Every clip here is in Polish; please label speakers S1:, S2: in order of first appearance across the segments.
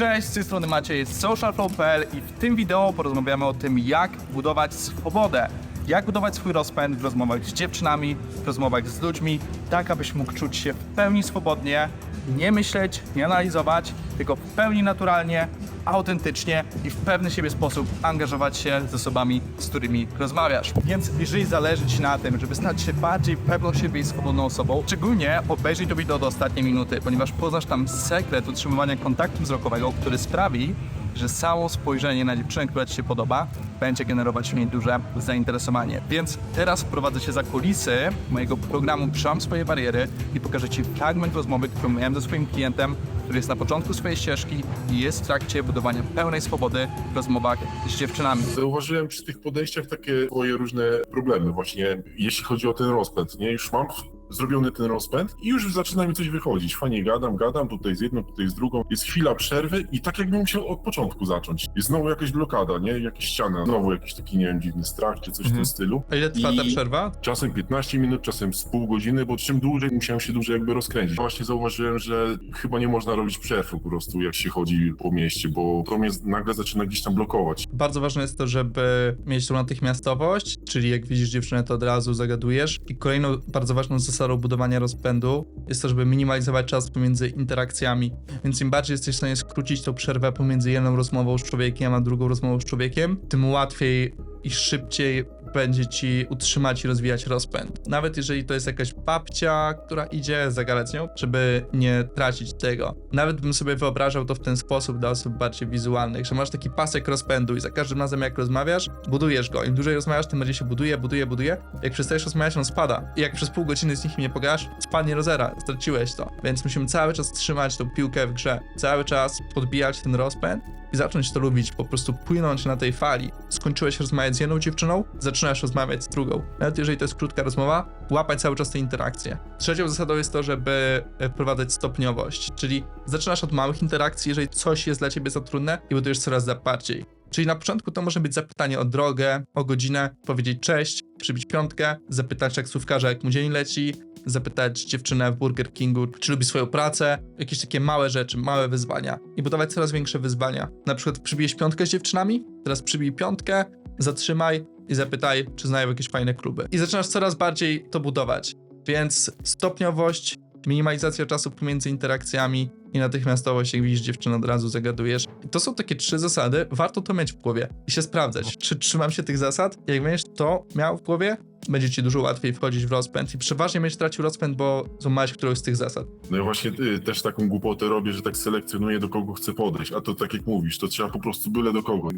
S1: Cześć, z tej strony Maciej z socialflow.pl i w tym wideo porozmawiamy o tym, jak budować swobodę. Jak budować swój rozpęd w rozmowach z dziewczynami, w rozmowach z ludźmi, tak abyś mógł czuć się w pełni swobodnie, nie myśleć, nie analizować, tylko w pełni naturalnie, autentycznie i w pewny siebie sposób angażować się z osobami, z którymi rozmawiasz. Więc jeżeli zależy Ci na tym, żeby stać się bardziej pewną siebie i swobodną osobą, szczególnie obejrzyj to wideo do ostatniej minuty, ponieważ poznasz tam sekret utrzymywania kontaktu wzrokowego, który sprawi, że samo spojrzenie na dziewczynę, która Ci się podoba, będzie generować w niej duże zainteresowanie. Więc teraz wprowadzę Cię za kulisy mojego programu Przełam swoje bariery i pokażę Ci fragment rozmowy, którą miałem ze swoim klientem, który jest na początku swojej ścieżki i jest w trakcie budowania pełnej swobody w rozmowach z dziewczynami.
S2: Zauważyłem przy tych podejściach takie swoje różne problemy właśnie, jeśli chodzi o ten rozpęd, nie? Już mam zrobiony ten rozpęd i już zaczyna mi coś wychodzić. Fajnie gadam, gadam, tutaj z jedną, tutaj z drugą. Jest chwila przerwy i tak jakbym musiał od początku zacząć. Jest znowu jakaś blokada, nie? Jakaś ściana, znowu jakiś taki, nie wiem, dziwny strach czy coś w
S3: Mhm.
S2: tym stylu.
S3: A ile trwa ta
S2: I-
S3: przerwa?
S2: Czasem 15 minut, czasem z pół godziny, bo czym dłużej musiałem się dłużej jakby rozkręcić. Właśnie zauważyłem, że chyba nie można robić przerw po prostu, jak się chodzi po mieście, bo to mnie nagle zaczyna gdzieś tam blokować.
S3: Bardzo ważne jest to, żeby mieć tą natychmiastowość, czyli jak widzisz dziewczynę, to od razu zagadujesz. I kolejną bardzo ważną zasadą budowania rozpędu jest to, żeby minimalizować czas pomiędzy interakcjami. Więc im bardziej jesteś w stanie skrócić tą przerwę pomiędzy jedną rozmową z człowiekiem, a drugą rozmową z człowiekiem, tym łatwiej i szybciej będzie ci utrzymać i rozwijać rozpęd. Nawet jeżeli to jest jakaś babcia, która idzie, zagadać nią, żeby nie tracić tego. Nawet bym sobie wyobrażał to w ten sposób dla osób bardziej wizualnych, że masz taki pasek rozpędu i za każdym razem jak rozmawiasz, budujesz go. Im dłużej rozmawiasz, tym bardziej się buduje, buduje, buduje. Jak przestajesz rozmawiać, on spada. I jak przez pół godziny z nikim nie pogasz, spadnie do zera, straciłeś to. Więc musimy cały czas trzymać tą piłkę w grze. Cały czas podbijać ten rozpęd i zacząć to lubić, po prostu płynąć na tej fali. Skończyłeś rozmawiać z jedną dziewczyną, zaczynasz rozmawiać z drugą. Nawet jeżeli to jest krótka rozmowa, łapać cały czas te interakcje. Trzecią zasadą jest to, żeby e, wprowadzać stopniowość, czyli zaczynasz od małych interakcji, jeżeli coś jest dla ciebie za trudne i budujesz coraz bardziej. Czyli na początku to może być zapytanie o drogę, o godzinę, powiedzieć cześć, przybić piątkę, zapytać taksówkarza, jak mu dzień leci, zapytać dziewczynę w Burger Kingu, czy lubi swoją pracę, jakieś takie małe rzeczy, małe wyzwania i budować coraz większe wyzwania. Na przykład przybijeś piątkę z dziewczynami, teraz przybij piątkę, zatrzymaj i zapytaj, czy znają jakieś fajne kluby. I zaczynasz coraz bardziej to budować. Więc stopniowość, minimalizacja czasu pomiędzy interakcjami i natychmiastowość, jak widzisz dziewczynę od razu zagadujesz. I to są takie trzy zasady, warto to mieć w głowie i się sprawdzać, czy trzymam się tych zasad. Jak będziesz to miał w głowie, będzie ci dużo łatwiej wchodzić w rozpęd i przeważnie będziesz tracił rozpęd, bo złamałeś którąś z tych zasad.
S2: No ja właśnie y, też taką głupotę robię, że tak selekcjonuję do kogo chcę podejść, a to tak jak mówisz, to trzeba po prostu byle do kogo.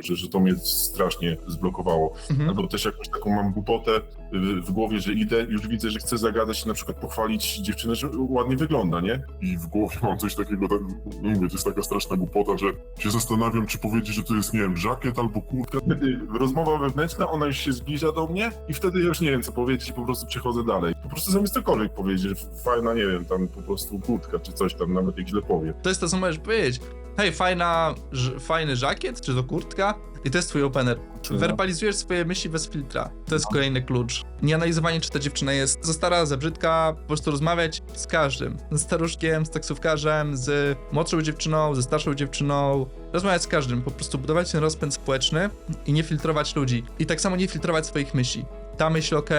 S2: Że, że to mnie strasznie zblokowało.
S3: Mhm.
S2: Albo też jakąś taką mam głupotę w, w głowie, że idę, już widzę, że chcę zagadać, na przykład pochwalić dziewczynę, że ładnie wygląda, nie? I w głowie mam coś takiego, tak, mówię, to jest taka straszna głupota, że się zastanawiam, czy powiedzieć, że to jest, nie wiem, żakiet albo kurtka. Wtedy rozmowa wewnętrzna, ona już się zbliża do mnie i wtedy ja już nie wiem, co powiedzieć i po prostu przechodzę dalej. Po prostu zamiast cokolwiek powiedzieć, że fajna, nie wiem, tam po prostu kurtka czy coś tam, nawet jak źle powiem.
S3: To jest to, co możesz powiedzieć. Hej, fajna, ż- fajny żakiet, czy to kurtka? I to jest twój opener.
S2: No.
S3: Werbalizujesz swoje myśli bez filtra. To jest kolejny klucz. Nie analizowanie, czy ta dziewczyna jest za stara, za brzydka, po prostu rozmawiać z każdym. Z staruszkiem, z taksówkarzem, z młodszą dziewczyną, ze starszą dziewczyną. Rozmawiać z każdym, po prostu budować ten rozpęd społeczny i nie filtrować ludzi. I tak samo nie filtrować swoich myśli. Ta myśl ok,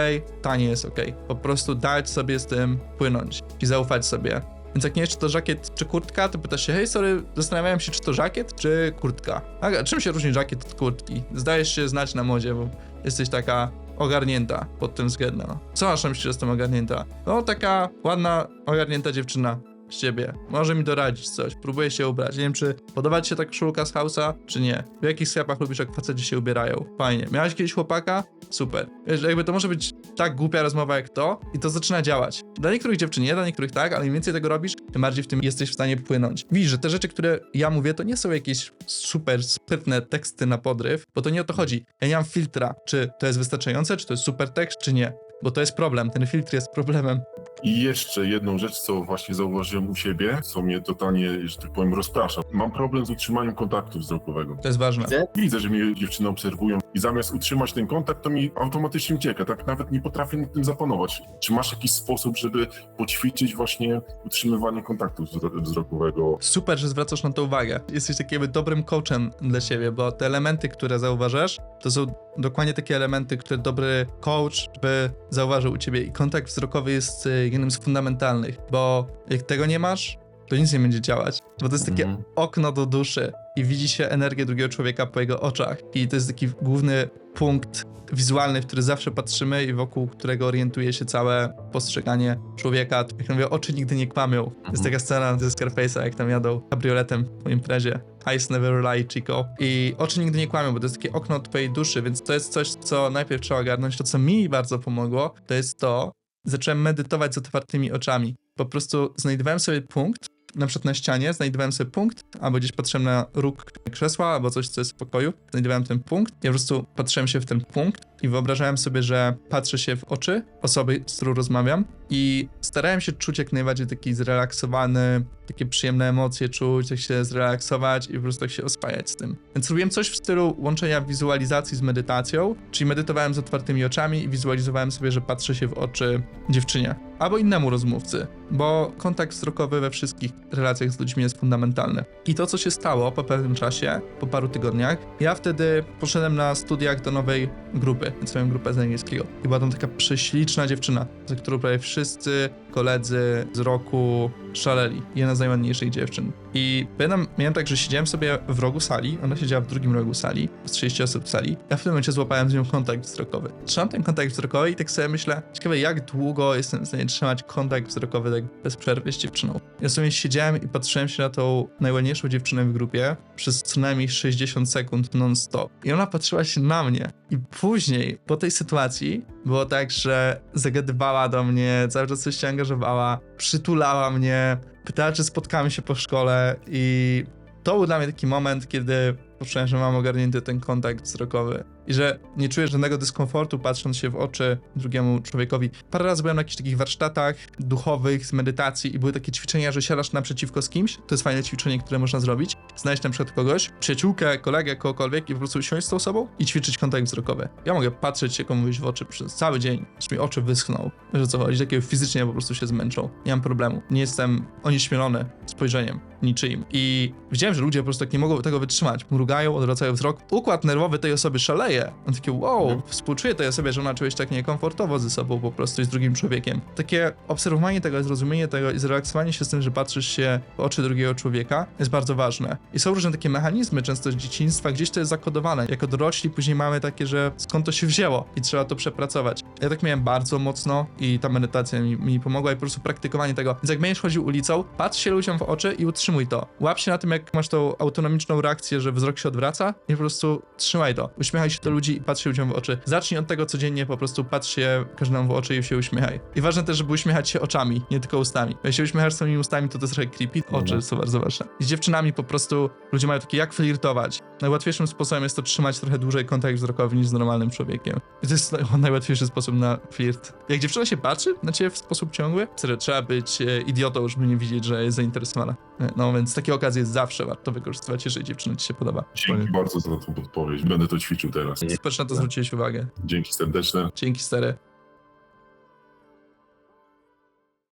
S3: ta nie jest ok. Po prostu dać sobie z tym płynąć i zaufać sobie. Więc jak nie wiesz, czy to żakiet, czy kurtka, to pytasz się, hej, sorry, zastanawiałem się, czy to żakiet, czy kurtka. A czym się różni żakiet od kurtki? Zdajesz się znać na modzie, bo jesteś taka ogarnięta pod tym względem. Co masz na myśli, że jestem ogarnięta? No, taka ładna, ogarnięta dziewczyna z ciebie. Może mi doradzić coś, próbuję się ubrać. Nie wiem, czy podoba ci się ta koszulka z House'a, czy nie. W jakich sklepach lubisz, jak faceci się ubierają? Fajnie. Miałeś kiedyś chłopaka? Super. Wiesz, jakby to może być tak głupia rozmowa jak to i to zaczyna działać. Dla niektórych dziewczyn nie, dla niektórych tak, ale im więcej tego robisz, tym bardziej w tym jesteś w stanie płynąć. Widzisz, że te rzeczy, które ja mówię, to nie są jakieś super sprytne teksty na podryw, bo to nie o to chodzi. Ja nie mam filtra, czy to jest wystarczające, czy to jest super tekst, czy nie. Bo to jest problem, ten filtr jest problemem.
S2: I jeszcze jedną rzecz, co właśnie zauważyłem u siebie, co mnie totalnie, że tak powiem, rozprasza. Mam problem z utrzymaniem kontaktu wzrokowego.
S3: To jest ważne.
S2: Widzę, że mnie dziewczyny obserwują i zamiast utrzymać ten kontakt, to mi automatycznie ucieka. Tak nawet nie potrafię nad tym zapanować. Czy masz jakiś sposób, żeby poćwiczyć właśnie utrzymywanie kontaktu wzro- wzrokowego?
S3: Super, że zwracasz na to uwagę. Jesteś takim jakby dobrym coachem dla siebie, bo te elementy, które zauważasz, to są dokładnie takie elementy, które dobry coach by zauważył u ciebie. I kontakt wzrokowy jest y, jednym z fundamentalnych, bo jak tego nie masz, to nic nie będzie działać. Bo to jest takie
S2: Mhm.
S3: okno do duszy i widzi się energię drugiego człowieka po jego oczach. I to jest taki główny punkt wizualny, w który zawsze patrzymy i wokół którego orientuje się całe postrzeganie człowieka. Jak mówię, oczy nigdy nie kłamią. Jest
S2: Mhm.
S3: taka scena ze Scarface'a, jak tam jadą kabrioletem po imprezie. Eyes never lie, Chico. I oczy nigdy nie kłamią, bo to jest takie okno twojej duszy, więc to jest coś, co najpierw trzeba ogarnąć. To, co mi bardzo pomogło, to jest to, zacząłem medytować z otwartymi oczami. Po prostu znajdowałem sobie punkt, na przykład na ścianie, znajdowałem sobie punkt, albo gdzieś patrzyłem na róg krzesła, albo coś, co jest w pokoju, znajdowałem ten punkt. Ja po prostu patrzyłem się w ten punkt i wyobrażałem sobie, że patrzę się w oczy osoby, z którą rozmawiam i starałem się czuć jak najbardziej taki zrelaksowany, takie przyjemne emocje czuć, tak się zrelaksować i po prostu tak się oswajać z tym. Więc robiłem coś w stylu łączenia wizualizacji z medytacją, czyli medytowałem z otwartymi oczami i wizualizowałem sobie, że patrzę się w oczy dziewczynie albo innemu rozmówcy, bo kontakt wzrokowy we wszystkich relacjach z ludźmi jest fundamentalny. I to, co się stało po pewnym czasie, po paru tygodniach, ja wtedy poszedłem na studiach do nowej grupy, swoją grupę z angielskiego. I była tam taka prześliczna dziewczyna, za którą prawie wszyscy koledzy z roku szaleli. Jedna z najładniejszych dziewczyn. I pamiętam, miałem tak, że siedziałem sobie w rogu sali, ona siedziała w drugim rogu sali, z 30 osób w sali. Ja w tym momencie złapałem z nią kontakt wzrokowy. Trzymam ten kontakt wzrokowy i tak sobie myślę, ciekawe jak długo jestem w stanie trzymać kontakt wzrokowy tak bez przerwy z dziewczyną. Ja sobie siedziałem i patrzyłem się na tą najładniejszą dziewczynę w grupie przez co najmniej 60 sekund non-stop. I ona patrzyła się na mnie. I później, po tej sytuacji, było tak, że zagadywała do mnie, cały czas coś się angażowała, przytulała mnie, pytała, czy spotkamy się po szkole i to był dla mnie taki moment, kiedy poczułem, że mam ogarnięty ten kontakt wzrokowy i że nie czuję żadnego dyskomfortu patrząc się w oczy drugiemu człowiekowi. Parę razy byłem na jakichś takich warsztatach duchowych z medytacji i były takie ćwiczenia, że siadasz naprzeciwko z kimś. To jest fajne ćwiczenie, które można zrobić. Znaleźć na przykład kogoś, przyjaciółkę, kolegę, kogokolwiek i po prostu siąść z tą osobą i ćwiczyć kontakt wzrokowy. Ja mogę patrzeć się komuś w oczy przez cały dzień, aż mi oczy wyschną. O co chodzi? Takiego fizycznie po prostu się zmęczą. Nie mam problemu. Nie jestem onieśmielony spojrzeniem niczyim. I widziałem, że ludzie po prostu tak nie mogą tego wytrzymać. Mrugają, odwracają wzrok. Układ nerwowy tej osoby szaleje. On taki, wow, współczuję tej osobie, że ona czuje się tak niekomfortowo ze sobą po prostu i z drugim człowiekiem. Takie obserwowanie tego, zrozumienie tego i zrelaksowanie się z tym, że patrzysz się w oczy drugiego człowieka jest bardzo ważne. I są różne takie mechanizmy, często z dzieciństwa, gdzieś to jest zakodowane. Jako dorośli później mamy takie, że skąd to się wzięło i trzeba to przepracować. Ja tak miałem bardzo mocno i ta medytacja mi, mi pomogła i po prostu praktykowanie tego. Więc jak będziesz chodził ulicą, patrz się ludziom w oczy i utrzymuj to. Łap się na tym, jak masz tą autonomiczną reakcję, że wzrok się odwraca i po prostu trzymaj to. Uśmiechaj się do ludzi i patrz się ludziom w oczy. Zacznij od tego codziennie, po prostu patrz się każdemu w oczy i się uśmiechaj. I ważne też, żeby uśmiechać się oczami, nie tylko ustami. Bo jeśli uśmiechasz swoimi ustami, to to jest trochę creepy. Oczy
S2: Mhm.
S3: są bardzo ważne. I z dziewczynami po prostu ludzie mają takie, jak flirtować. Najłatwiejszym sposobem jest to trzymać trochę dłużej kontakt wzrokowy niż z normalnym człowiekiem. I to jest naj- najłatwiejszy sposób na flirt. Jak dziewczyna się patrzy na ciebie w sposób ciągły, serio, trzeba być e, idiotą, żeby nie widzieć, że jest zainteresowana. E, No więc takie okazje zawsze warto wykorzystywać, jeżeli dziewczyna ci się podoba.
S2: Dzięki bardzo za tą podpowiedź. Będę to ćwiczył teraz.
S3: Super, na to zwróciłeś uwagę.
S2: Dzięki serdeczne.
S3: Dzięki stary.